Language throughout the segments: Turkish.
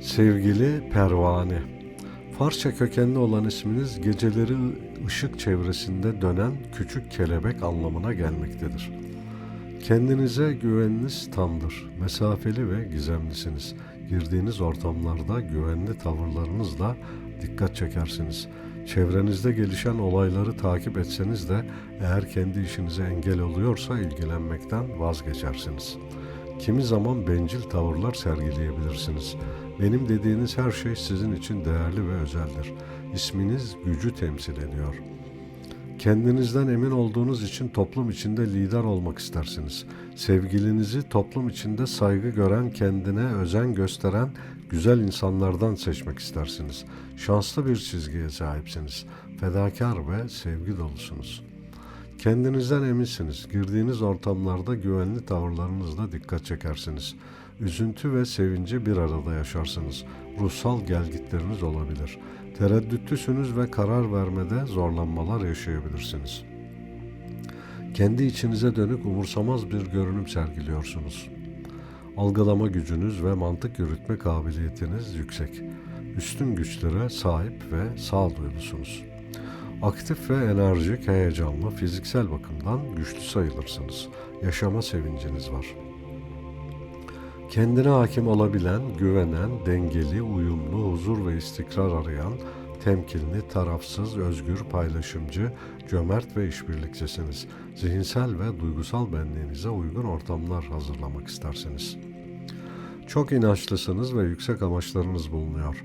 Sevgili Pervane, Farsça kökenli olan isminiz geceleri ışık çevresinde dönen küçük kelebek anlamına gelmektedir. Kendinize güveniniz tamdır. Mesafeli ve gizemlisiniz. Girdiğiniz ortamlarda güvenli tavırlarınızla dikkat çekersiniz. Çevrenizde gelişen olayları takip etseniz de eğer kendi işinize engel oluyorsa ilgilenmekten vazgeçersiniz. Kimi zaman bencil tavırlar sergileyebilirsiniz. Benim dediğiniz her şey sizin için değerli ve özeldir. İsminiz gücü temsil ediyor. Kendinizden emin olduğunuz için toplum içinde lider olmak istersiniz. Sevgilinizi toplum içinde saygı gören, kendine özen gösteren güzel insanlardan seçmek istersiniz. Şanslı bir çizgiye sahipsiniz. Fedakar ve sevgi dolusunuz. Kendinizden eminsiniz. Girdiğiniz ortamlarda güvenli tavırlarınızla dikkat çekersiniz. Üzüntü ve sevinci bir arada yaşarsınız. Ruhsal gelgitleriniz olabilir. Tereddütlüsünüz ve karar vermede zorlanmalar yaşayabilirsiniz. Kendi içinize dönük umursamaz bir görünüm sergiliyorsunuz. Algılama gücünüz ve mantık yürütme kabiliyetiniz yüksek. Üstün güçlere sahip ve sağduyulusunuz. Aktif ve enerjik, heyecanlı, fiziksel bakımdan güçlü sayılırsınız. Yaşama sevinciniz var. Kendine hakim olabilen, güvenen, dengeli, uyumlu, huzur ve istikrar arayan, temkinli, tarafsız, özgür, paylaşımcı, cömert ve işbirlikçisiniz. Zihinsel ve duygusal benliğinize uygun ortamlar hazırlamak istersiniz. Çok inançlısınız ve yüksek amaçlarınız bulunuyor.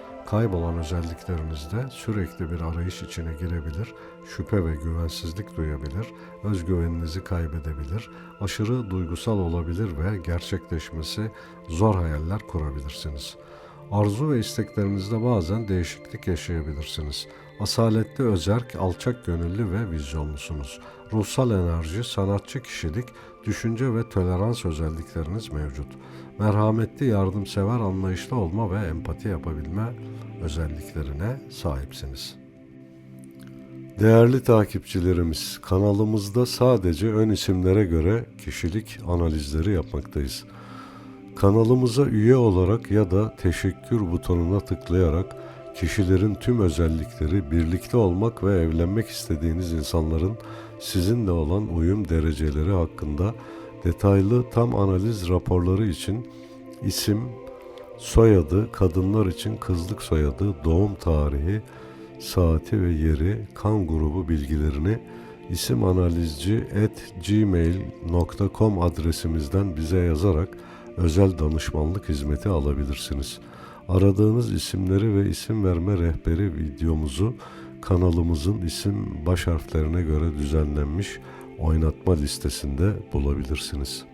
Kaybolan özelliklerinizde sürekli bir arayış içine girebilir, şüphe ve güvensizlik duyabilir, özgüveninizi kaybedebilir, aşırı duygusal olabilir ve gerçekleşmesi zor hayaller kurabilirsiniz. Arzu ve isteklerinizde bazen değişiklik yaşayabilirsiniz. Asaletli özerk, alçak gönüllü ve vizyonlusunuz. Ruhsal enerji, sanatçı kişilik, düşünce ve tolerans özellikleriniz mevcut. Merhametli, yardımsever, anlayışlı olma ve empati yapabilme özelliklerine sahipsiniz. Değerli takipçilerimiz, kanalımızda sadece ön isimlere göre kişilik analizleri yapmaktayız. Kanalımıza üye olarak ya da teşekkür butonuna tıklayarak kişilerin tüm özellikleri, birlikte olmak ve evlenmek istediğiniz insanların sizinle olan uyum dereceleri hakkında detaylı tam analiz raporları için isim, soyadı, kadınlar için kızlık soyadı, doğum tarihi, saati ve yeri, kan grubu bilgilerini isim analizci at gmail.com adresimizden bize yazarak özel danışmanlık hizmeti alabilirsiniz. Aradığınız isimleri ve isim verme rehberi videomuzu kanalımızın isim baş harflerine göre düzenlenmiş oynatma listesinde bulabilirsiniz.